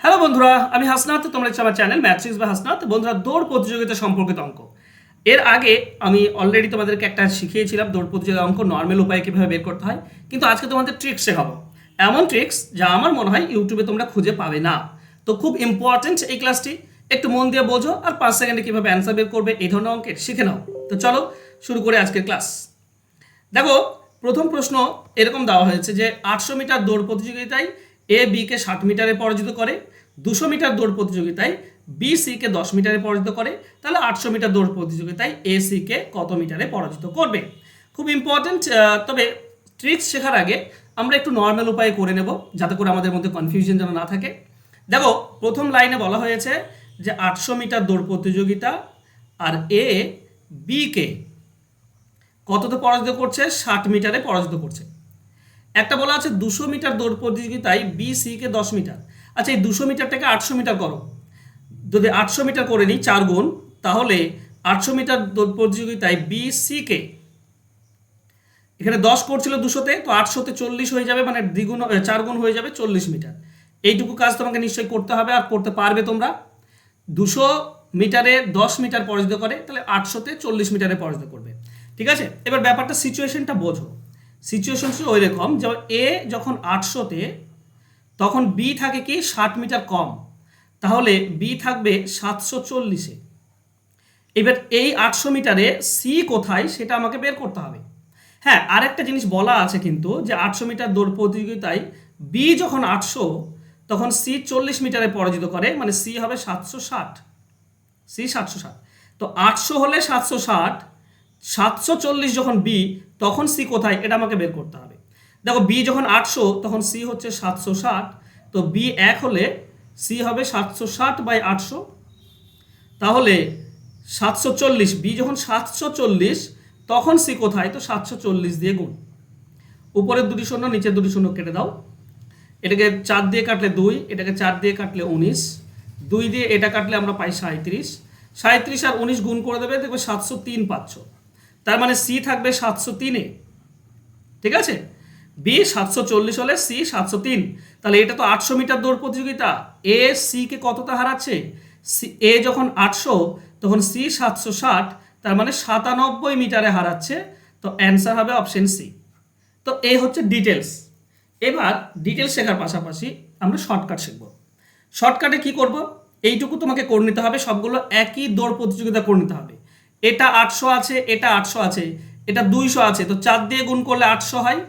Hello বন্ধুরা, আমি হাসনাথ তোমরা আমার চ্যানেল ম্যাট্রিক্স বা হাসনাত। বন্ধুরা, দৌড় প্রতিযোগিতা সম্পর্কিত অঙ্ক। এর আগে আমি অলরেডি তোমাদেরকে একটা শিখিয়েছিলাম, দৌড় প্রতিযোগিতা অঙ্ক নর্মাল উপায়ে কীভাবে বের করতে হয়। কিন্তু আজকে তোমাদের ট্রিক্স শেখাবো। এমন ট্রিক্স যা আমার মনে হয় ইউটিউবে তোমরা খুঁজে পাবে না। তো খুব ইম্পর্টেন্ট এই ক্লাসটি একটু মন দিয়ে বোঝো আর পাঁচ সেকেন্ডে কীভাবে অ্যান্সার বের করবে এই ধরনের অঙ্কের শিখে নাও। তো চলো, শুরু করে আজকের ক্লাস দেখো, প্রথম প্রশ্ন এরকম দেওয়া হয়েছে যে, আটশো মিটার দৌড় প্রতিযোগিতায় এ বিকে ষাট মিটারে পরাজিত করে, দুশো মিটার দৌড় প্রতিযোগিতায় বি সিকে দশ মিটারে পরাজিত করে, তাহলে আটশো মিটার দৌড় প্রতিযোগিতায় এ সিকে কত মিটারে পরাজিত করবে? খুব ইম্পর্টেন্ট তবে ট্রিক্স শেখার আগে আমরা একটু নর্মাল উপায়ে করে নেব, যাতে করে আমাদের মধ্যে কনফিউশন যেন না থাকে। দেখো, প্রথম লাইনে বলা হয়েছে যে আটশো মিটার দৌড় প্রতিযোগিতা আর এ বিকে কততে পরাজিত করছে? ষাট মিটারে পরাজিত করছে। একটা বলা আছে দুশো মিটার দৌড় প্রতিযোগিতায় বি সিকে দশ মিটার। আচ্ছা এই দুশো মিটারটাকে আটশো মিটার করো। যদি আটশো মিটার করে নিই চার গুণ, তাহলে আটশো মিটার দৌড় প্রতিযোগিতায় বি সিকে এখানে দশ করছিল দুশোতে, তো আটশোতে চল্লিশ হয়ে যাবে মানে দ্বিগুণ চার গুণ হয়ে যাবে চল্লিশ মিটার। এইটুকু কাজ তোমাকে নিশ্চয়ই করতে হবে আর করতে পারবে তোমরা। দুশো মিটারে দশ মিটার পরাজিত করে, তাহলে আটশোতে চল্লিশ মিটারে পরাজিত করবে। ঠিক আছে? এবার ব্যাপারটা সিচুয়েশনটা বোঝো। সিচুয়েশন ছিল ওই রকম যে এ যখন আটশোতে তখন বি থাকে কি ষাট মিটার কম। তাহলে বি থাকবে সাতশো চল্লিশে এবার এই আটশো মিটারে সি কোথায় সেটা আমাকে বের করতে হবে। হ্যাঁ আরেকটা জিনিস বলা আছে কিন্তু যে আটশো মিটার দৌড় প্রতিযোগিতায় বি যখন আটশো, তখন সি চল্লিশ মিটারে পরাজিত করে মানে সি হবে সাতশো ষাট। সি সাতশো ষাট। তো আটশো হলে সাতশো ষাট সাতশো চল্লিশ যখন বি তখন সি কোথায়? এটা আমাকে বের করতে হবে। দেখো বি যখন আটশো, তখন সি হচ্ছে সাতশো ষাট। তো বি এক হলে সি হবে সাতশো ষাট বাই আটশো। তাহলে সাতশো চল্লিশ বি যখন সাতশো চল্লিশ, তখন সি কোথায়? তো সাতশো চল্লিশ দিয়ে গুণ। উপরের দুটি শূন্য, নিচের দুটি শূন্য কেটে দাও। এটাকে চার দিয়ে কাটলে দুই, এটাকে চার দিয়ে কাটলে উনিশ। দুই দিয়ে এটা কাটলে আমরা পাই সাঁত্রিশ সাঁত্রিশ আর উনিশ গুণ করে দেবে, দেখবে সাতশো তিন পাচ্ছ। তার মানে সি থাকবে সাতশো তিনে ঠিক আছে? বি সাতশো চল্লিশ হলে সি সাতশো তিন। তাহলে এটা তো আটশো মিটার দৌড় প্রতিযোগিতা। এ সিকে কতটা হারাচ্ছে? সি এ যখন আটশো, তখন সি সাতশো ষাট, তার মানে সাতানব্বই মিটারে হারাচ্ছে। তো অ্যান্সার হবে অপশন সি তো এই হচ্ছে ডিটেলস এবার ডিটেলস শেখার পাশাপাশি আমরা শর্টকাট শিখব। শর্টকাটে কি করব? এইটুকু তোমাকে করে নিতে হবে। সবগুলো একই দৌড় প্রতিযোগিতা করে নিতে হবে। এটা আটশো আছে, এটা আটশো আছে, এটা দুইশো আছে, তো চার দিয়ে গুণ করলে আটশো হয়।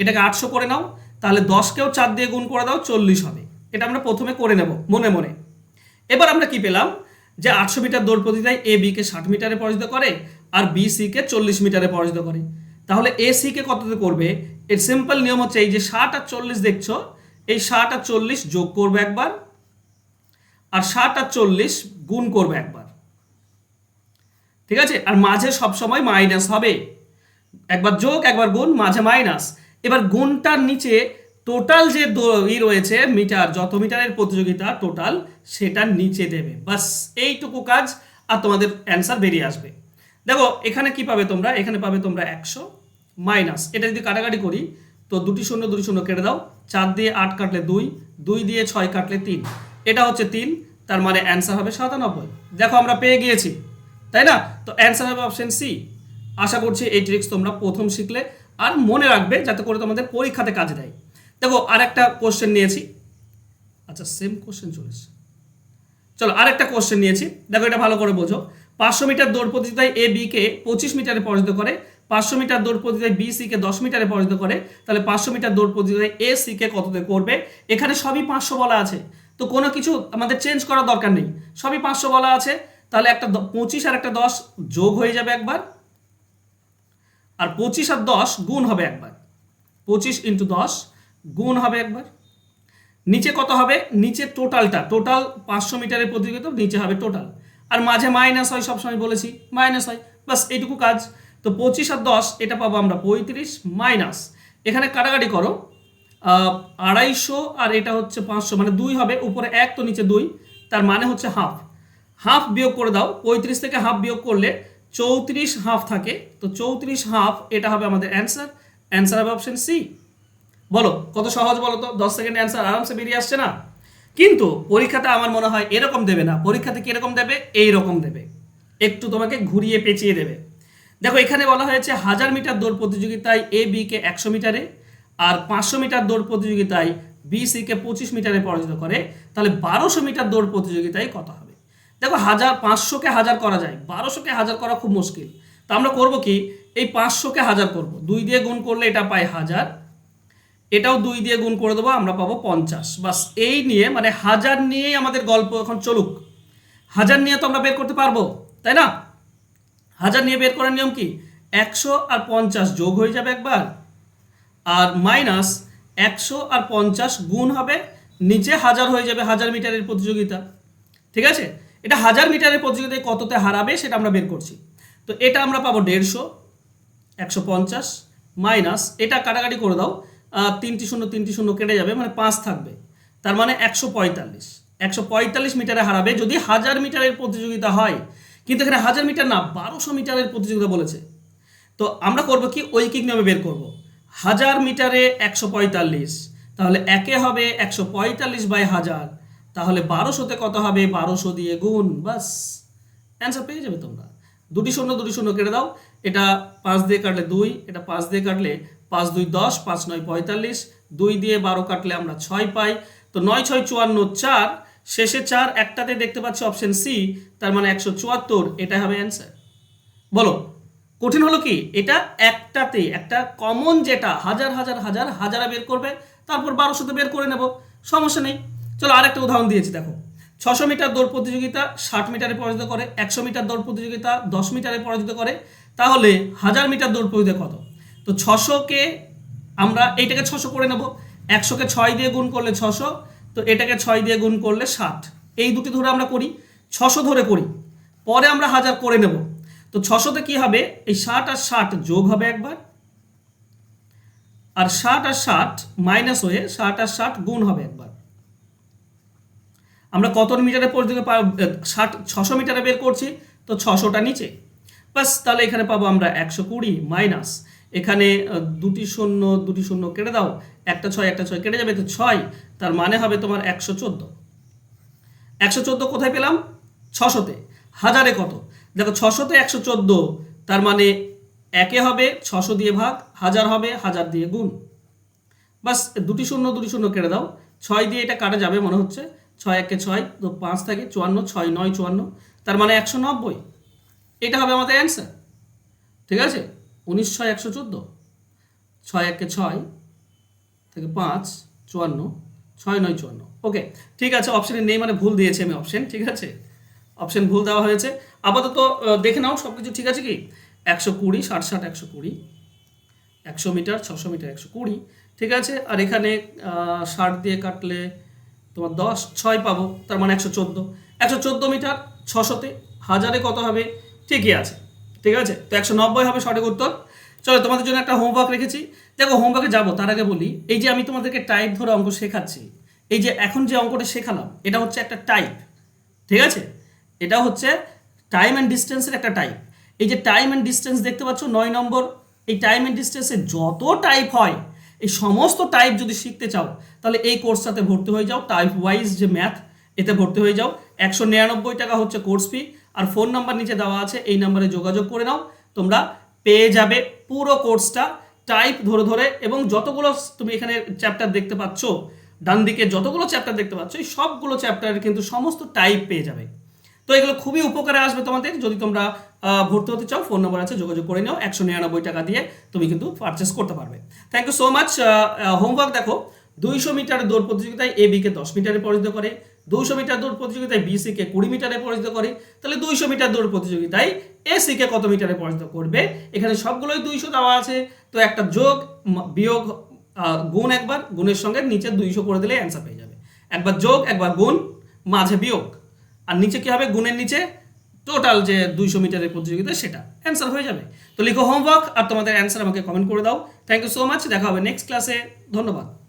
এটাকে আটশো করে নাও, তাহলে দশকেও চার দিয়ে গুণ করে দাও, চল্লিশ হবে। এটা আমরা প্রথমে করে নেব, মনে মনে। এবার আমরা কি পেলাম? যে আটশো মিটার দৌড় প্রতিযোগিতায় এ বিকে ষাট মিটারে পরাজিত করে, আর বি সিকে চল্লিশ মিটারে পরাজিত করে। তাহলে এ সিকে কততে করবে? এর সিম্পল নিয়ম হচ্ছে এই যে ষাট আর চল্লিশ দেখছ, এই ষাট আর চল্লিশ যোগ করবে একবার, আর ষাট আর চল্লিশ গুণ করবে একবার। ঠিক আছে? আর মাঝে সবসময় মাইনাস হবে। একবার যোগ, একবার গুণ, মাঝে মাইনাস এবার গুণটার নিচে টোটাল যে ই রয়েছে মিটার যত মিটারের প্রতিযোগিতা টোটাল সেটার নিচে দেবে। বাস এইটুকু কাজ, আর তোমাদের অ্যান্সার বেরিয়ে আসবে। দেখো, এখানে কি পাবে তোমরা? এখানে পাবে তোমরা একশো মাইনাস এটা যদি কাটাকাটি করি, তো দুটি শূন্য দুটি শূন্য কেটে দাও। চার দিয়ে আট কাটলে দুই দুই দিয়ে ছয় কাটলে তিন। এটা হচ্ছে তিন, তার মানে অ্যান্সার হবে সাতানব্বই। দেখো, আমরা পেয়ে গিয়েছি। তাই না? তো অ্যান্সার হবে অপশন সি আশা করছি এই ট্রিক্স তোমরা প্রথম শিখলে। আর মনে রাখবে যাতে করে তোমাদের পরীক্ষাতে কাজে দেয়। দেখো আর একটা কোশ্চেন নিয়েছি। আচ্ছা সেম কোশ্চেন চলে এসছে। চলো, আরেকটা কোশ্চেন নিয়েছি। দেখো, এটা ভালো করে বোঝো। পাঁচশো মিটার দৌড় প্রতিযোগিতায় এ বিকে পঁচিশ মিটারে পরাজিত করে। পাঁচশো মিটার দৌড় প্রতিযোগিতায় বি সিকে দশ মিটারে পরাজিত করে। তাহলে পাঁচশো মিটার দৌড় প্রতিযোগিতায় এ সিকে কততে করবে? এখানে সবই পাঁচশো বলা আছে। তো কোনো কিছু আমাদের চেঞ্জ করার দরকার নেই। সবই পাঁচশো বলা আছে। তাহলে একটা পঁচিশ আর একটা দশ যোগ হয়ে যাবে একবার। আর পঁচিশ আর দশ গুণ হবে একবার। পঁচিশ ইন্টু দশ গুণ হবে একবার। নিচে কত হবে? নিচে টোটালটা টোটাল পাঁচশো মিটারের প্রতিযোগিতা, নিচে হবে টোটাল আর মাঝে মাইনাস হয়, সবসময় বলেছি মাইনাস হয়। বাস এইটুকু কাজ। তো পঁচিশ আর দশ, এটা পাবো আমরা পঁয়ত্রিশ মাইনাস এখানে কাটাকাটি করো। আড়াইশো আর এটা হচ্ছে পাঁচশো মানে দুই হবে। উপরে এক, তো নিচে দুই। তার মানে হচ্ছে হাফ হাফ বিয়োগ করে দাও, পঁয়ত্রিশ থেকে হাফ বিয়োগ করলে চৌত্রিশ হাফ থাকে। তো চৌত্রিশ হাফ, এটা হবে আমাদের অ্যান্সার অ্যান্সার হবে অপশন সি বলো, কত সহজ বলো তো? দশ সেকেন্ড অ্যান্সার আরামসে বেরিয়ে আসছে না? কিন্তু পরীক্ষাতে আমার মনে হয় এরকম দেবে না। পরীক্ষাতে কীরকম দেবে? এই রকম দেবে। একটু তোমাকে ঘুরিয়ে পেঁচিয়ে দেবে। দেখো, এখানে বলা হয়েছে হাজার মিটার দৌড় প্রতিযোগিতায় এ বি কে একশো মিটারে আর পাঁচশো মিটার দৌড় প্রতিযোগিতায় বি সি কে পঁচিশ মিটারে পরাজিত করে। তাহলে বারোশো মিটার দৌড় প্রতিযোগিতায় কত হবে? দেখো হাজার পাঁচশোকে হাজার করা যায়, বারোশোকে হাজার করা খুব মুশকিল। তো আমরা করব কি? এই পাঁচশোকে হাজার করব। দুই দিয়ে গুণ করলে এটা পাই হাজার। এটাও দুই দিয়ে গুণ করে দেবো, আমরা পাবো পঞ্চাশ। বাস এই নিয়ে মানে হাজার নিয়েই আমাদের গল্প এখন চলুক। হাজার নিয়ে তো আমরা বের করতে পারব, তাই না? হাজার নিয়ে বের করার নিয়ম কি? একশো আর পঞ্চাশ যোগ হয়ে যাবে একবার, আর মাইনাস একশো আর পঞ্চাশ গুণ হবে, নিচে হাজার হয়ে যাবে হাজার মিটারের প্রতিযোগিতা। ঠিক আছে? এটা হাজার মিটারের প্রতিযোগিতায় কততে হারাবে সেটা আমরা বের করছি। তো এটা আমরা পাবো দেড়শো, একশো পঞ্চাশ, মাইনাস, এটা কাটাকাটি করে দাও তিনটি শূন্য তিনটি শূন্য কেটে যাবে মানে পাঁচ থাকবে। তার মানে একশো পঁয়তাল্লিশ। একশো পঁয়তাল্লিশ মিটারে হারাবে যদি হাজার মিটারের প্রতিযোগিতা হয়। কিন্তু এখানে হাজার মিটার না, বারোশো মিটারের প্রতিযোগিতা বলেছে। তো আমরা করব কি? ঐকিক নিয়মে বের করব। হাজার মিটারে একশো পঁয়তাল্লিশ, তাহলে একে হবে একশো পঁয়তাল্লিশ বাই হাজার। তাহলে বারোশোতে কত হবে? বারোশো দিয়ে গুণ, বাস। অ্যান্সার পেয়ে যাবে তোমরা। দুটি শূন্য দুটি শূন্য কেটে দাও। এটা পাঁচ দিয়ে কাটলে দুই, এটা পাঁচ দিয়ে কাটলে পাঁচ, দুই, দশ, পাঁচ, নয়, পঁয়তাল্লিশ। দুই দিয়ে বারো কাটলে আমরা ছয় পাই। তো নয়, ছয়, চুয়ান্ন, চার, শেষে চার, একটাতে দেখতে পাচ্ছি অপশন সি তার মানে একশো চুয়াত্তর। এটা হবে অ্যান্সার বলো, কঠিন হলো কি? এটা একটাতে, একটা কমন যেটা, হাজার হাজার হাজার, হাজারা বের করবে, তারপর বারোশোতে বের করে নেব। সমস্যা নেই। চলো আরেকটা উদাহরণ দিয়েছি, দেখো। ছশো মিটার দৌড় প্রতিযোগিতা ষাট মিটারে পরাজিত করে, একশো মিটার দৌড় প্রতিযোগিতা দশ মিটারে পরাজিত করে, তাহলে হাজার মিটার দৌড় প্রতিযোগিতা কত? তো ছশোকে আমরা এইটাকে ছশো করে নেব একশোকে ছয় দিয়ে গুণ করলে ছশো, তো এটাকে ছয় দিয়ে গুণ করলে ষাট। এই দুটি ধরে আমরা করি, ছশো ধরে করি, পরে আমরা হাজার করে নেব। তো ছশোতে কি হবে? এই ষাট আর ষাট যোগ হবে একবার, আর ষাট আর ষাট মাইনাস হয়ে ষাট আর ষাট গুণ হবে একবার। আমরা কত মিটারে পর্যন্ত ষাট, ছশো মিটারে বের করছি, তো ছশোটা নিচে। বাস তাহলে এখানে পাবো আমরা একশো কুড়ি মাইনাস। এখানে দুটি শূন্য দুটি শূন্য কেটে দাও। একটা ছয় একটা ছয় কেটে যাবে, তো ছয়। তার মানে হবে তোমার একশো চোদ্দ। একশো চোদ্দ কোথায় পেলাম? ছশোতে। হাজারে কত? দেখো, ছশোতে একশো চোদ্দ, তার মানে একে হবে ছশো দিয়ে ভাগ, হাজার হবে হাজার দিয়ে গুণ। বাস দুটি শূন্য দুটি শূন্য কেটে দাও। ছয় দিয়ে এটা কাটা যাবে, মনে হচ্ছে। ছয় একে ছয় তো পাঁচ থাকে চুয়ান্ন, ছয় নয়, চুয়ান্ন। তার মানে একশো নব্বই। এটা হবে আমাদের অ্যান্সার ঠিক আছে? উনিশ, ছয়, একশো চোদ্দ। ছয় একে ছয় থেকে পাঁচ, চুয়ান্ন, ছয় নয়, চুয়ান্ন। ওকে ঠিক আছে অপশানে নেই মানে ভুল দিয়েছি আমি অপশান ঠিক আছে? অপশান ভুল দেওয়া হয়েছে। আপাতত দেখে নাও সব কিছু ঠিক আছে কি? একশো কুড়ি, ষাট ষাট, একশো কুড়ি। একশো মিটার, ছশো মিটার, একশো কুড়ি। ঠিক আছে? আর এখানে ষাট দিয়ে কাটলে তোমার দশ, ছয় পাবো, তার মানে একশো চোদ্দ। একশো চোদ্দ মিটার ছশোতে হাজারে কত হবে? ঠিকই আছে। ঠিক আছে? তো একশো নব্বই হবে সঠিক উত্তর। চলো, তোমাদের জন্য একটা হোমওয়ার্ক রেখেছি। দেখো হোমওয়ার্কে যাব, তার আগে বলি, এই যে আমি তোমাদেরকে টাইপ ধরে অঙ্ক শেখাচ্ছি, এই যে এখন যে অঙ্কটা শেখালাম, এটা হচ্ছে একটা টাইপ ঠিক আছে? এটা হচ্ছে টাইম অ্যান্ড ডিস্টেন্সের একটা টাইপ এই যে টাইম অ্যান্ড ডিস্টেন্স দেখতে পাচ্ছ, নয় নম্বর, এই টাইম অ্যান্ড ডিস্টেন্সে যত টাইপ হয় এই সমস্ত টাইপ যদি শিখতে চাও, তাহলে এই কোর্সটাতে ভর্তি হয়ে যাও। টাইপ ওয়াইজ যে ম্যাথ এতে ভর্তি হয়ে যাও। একশো নিরানব্বই টাকা হচ্ছে কোর্স ফি আর ফোন নাম্বার নিচে দেওয়া আছে, এই নাম্বারে যোগাযোগ করে নাও। তোমরা পেয়ে যাবে পুরো কোর্সটা টাইপ ধরে ধরে এবং যতগুলো তুমি এখানে চ্যাপ্টার দেখতে পাচ্ছ ডান দিকে যতগুলো চ্যাপ্টার দেখতে পাচ্ছ, এই সবগুলো চ্যাপ্টারের কিন্তু সমস্ত টাইপ পেয়ে যাবে। তো এগুলো খুবই উপকারে আসবে তোমাদের। যদি তোমরা ভর্তি হতে চাও, ফোন নম্বর আছে, যোগাযোগ করে নাও। একশো নিরানব্বই টাকা দিয়ে তুমি কিন্তু পারচেস করতে পারবে। Thank you so much homework দেখো। দুইশো মিটার দৌড় প্রতিযোগিতায় এ বিকে দশ মিটারে পরাজিত করে। দুইশো মিটার দৌড় প্রতিযোগিতায় বি সিকে কুড়ি মিটারে পরাজিত করে। তাহলে দুইশো মিটার দৌড় প্রতিযোগিতায় এ সিকে কত মিটারে পরাজিত করবে? এখানে সবগুলোই দুইশো দেওয়া আছে। তো একটা যোগ বিয়োগ গুণ একবার, গুণের সঙ্গে নিচে দুইশো করে দিলে অ্যান্সার পেয়ে যাবে। একবার যোগ, একবার গুণ, মাঝে বিয়োগ। আর নিচে কী হবে? গুণের নিচে টোটাল যে দুইশো মিটারের প্রতিযোগিতা সেটা। অ্যান্সার হয়ে যাবে। তো লিখো হোমওয়ার্ক আর তোমাদের অ্যান্সার আমাকে কমেন্ট করে দাও। থ্যাংক ইউ সো মাচ দেখা হবে নেক্সট ক্লাসে ধন্যবাদ।